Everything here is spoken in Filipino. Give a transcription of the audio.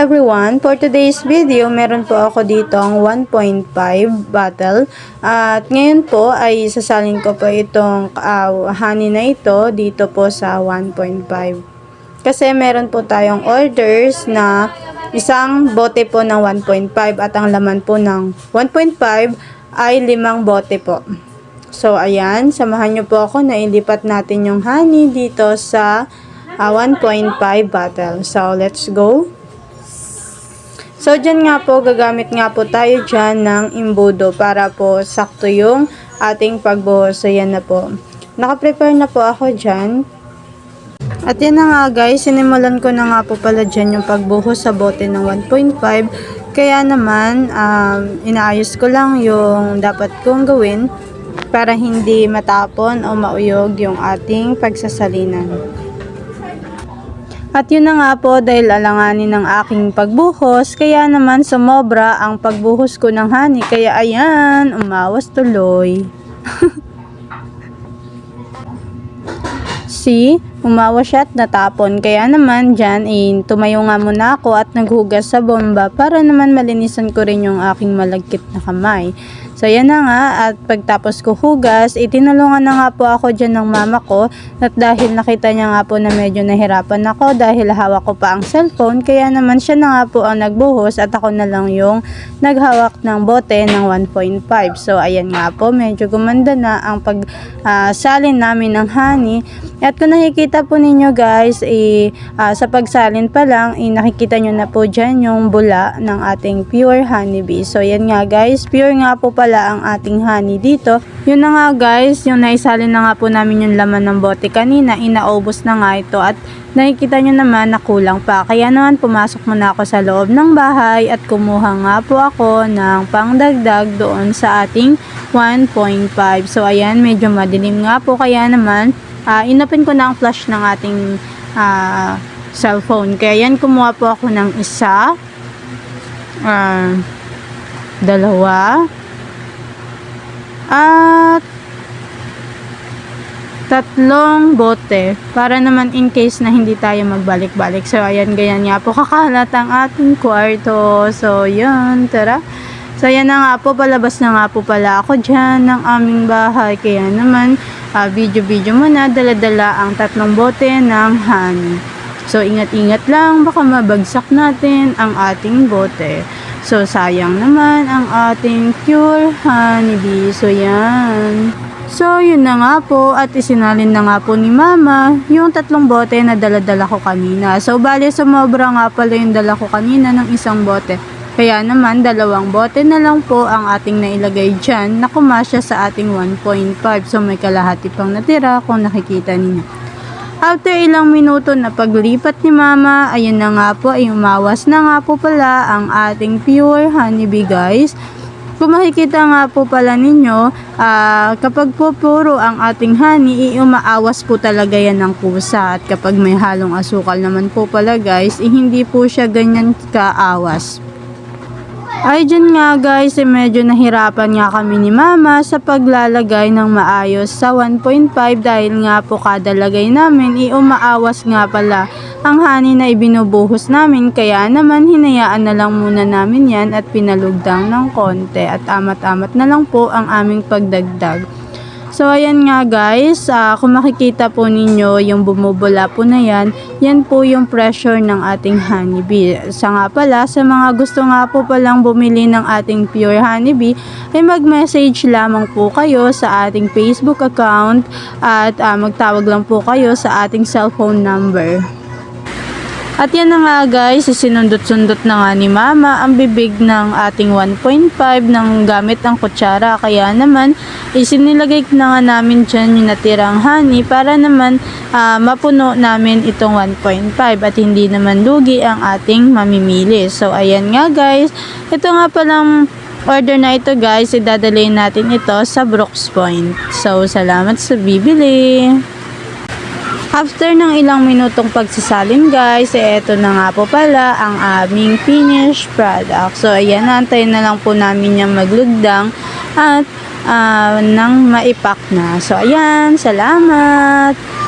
everyone! For today's video, meron po ako dito ang 1.5 bottle. At ngayon po ay sasalin ko po itong ah, honey na ito dito po sa 1.5. Kasi meron po tayong orders na isang bote po ng 1.5 at ang laman po ng 1.5 ay limang bote po. So, ayan, samahan nyo po ako na ilipat natin yung honey dito sa ah, 1.5 bottle. So, let's go. So, dyan nga po, gagamit nga po tayo dyan ng imbudo para po sakto yung ating pagbuhos. So, yan na po. Naka-prepare na po ako dyan. At yan na nga guys, sinimulan ko na nga po pala dyan yung pagbuhos sa bote ng 1.5. Kaya naman, um, inaayos ko lang yung dapat kong gawin para hindi matapon o mauyog yung ating pagsasalinan. At yun na nga po dahil alanganin ng aking pagbuhos, kaya naman sumobra ang pagbuhos ko ng honey. Kaya ayan, umawas tuloy. See, umawa siya at natapon. Kaya naman dyan, eh, tumayo nga muna ako at naghugas sa bomba para naman malinisan ko rin yung aking malagkit na kamay. So, yan na nga. At pagtapos ko hugas, itinulungan na nga po ako dyan ng mama ko. At dahil nakita niya nga po na medyo nahirapan ako dahil hawak ko pa ang cellphone, kaya naman siya na nga po ang nagbuhos at ako na lang yung naghawak ng bote ng 1.5. So, ayan nga po, medyo gumanda na ang pagsalin namin ng honey. At kung nakikita po ninyo guys, eh, ah, sa pagsalin pa lang, eh, nakikita nyo na po dyan yung bula ng ating pure honeybee. So, yan nga guys, pure nga po pala ang ating honey dito. Yun na nga guys, yung naisalin na nga po namin yung laman ng bote kanina, inaubos na nga ito at nakikita nyo naman na kulang pa. Kaya naman pumasok muna ako sa loob ng bahay at kumuha nga po ako ng pangdagdag doon sa ating 1.5. So, ayan, medyo madilim nga po. Kaya naman, uh, inopen ko na ang flash ng ating ah, cellphone. Kaya yan, kumuha po ako ng isa, ah, dalawa, at tatlong bote para naman in case na hindi tayo magbalik-balik. So, ayan, ganyan nga po kakalat ang ating kwarto. So, yun, tara. So, ayan na nga po, palabas na nga po pala ako dyan ng aming bahay. Kaya naman, ah, video-video muna, dala-dala ang tatlong bote ng honey. So, ingat-ingat lang, baka mabagsak natin ang ating bote. So, sayang naman ang ating pure honeybee. So, yan. So, yun na nga po at isinalin na nga po ni Mama yung tatlong bote na daladala ko kanina. So, bali sumobra nga pala yung dala ko kanina ng isang bote. Kaya naman, dalawang bote na lang po ang ating nailagay dyan na kumasya sa ating 1.5. So, may kalahati pang natira kung nakikita ninyo. After ilang minuto na paglipat ni Mama, ayun na nga po, ay umawas na nga po pala ang ating pure honeybee guys. Kung makikita nga po pala ninyo, ah, kapag po puro ang ating honey, umaawas po talaga yan ng kusa. At kapag may halong asukal naman po pala guys, eh, hindi po siya ganyan kaawas. Ay, dyan nga guys, eh, medyo nahirapan nga kami ni mama sa paglalagay ng maayos sa 1.5 dahil nga po kada lagay namin, i umaawas nga pala ang honey na ibinubuhos namin. Kaya naman, hinayaan na lang muna namin yan at pinalugdang ng konti at amat-amat na lang po ang aming pagdagdag. So, ayan nga guys, ah, kung makikita po ninyo yung bumubula po na yan, yan po yung pressure ng ating honeybee. Sa nga pala, sa mga gusto nga po palang bumili ng ating pure honeybee, ay mag-message lamang po kayo sa ating Facebook account at ah, magtawag lang po kayo sa ating cellphone number. At yan na nga guys, sinundot-sundot na nga ni mama ang bibig ng ating 1.5 ng gamit ang kutsara. Kaya naman, isinilagay na nga namin dyan yung natirang honey para naman ah, mapuno namin itong 1.5 at hindi naman lugi ang ating mamimili. So ayan nga guys, ito nga palang order na ito guys, idadalhin natin ito sa Brooks Point. So salamat sa bibili. After ng ilang minutong pagsasalin guys, eh, eto na nga po pala ang aming finished product. So, ayan, antayin na lang po namin yung maglugdang at ah, nang maipak na. So, ayan, salamat!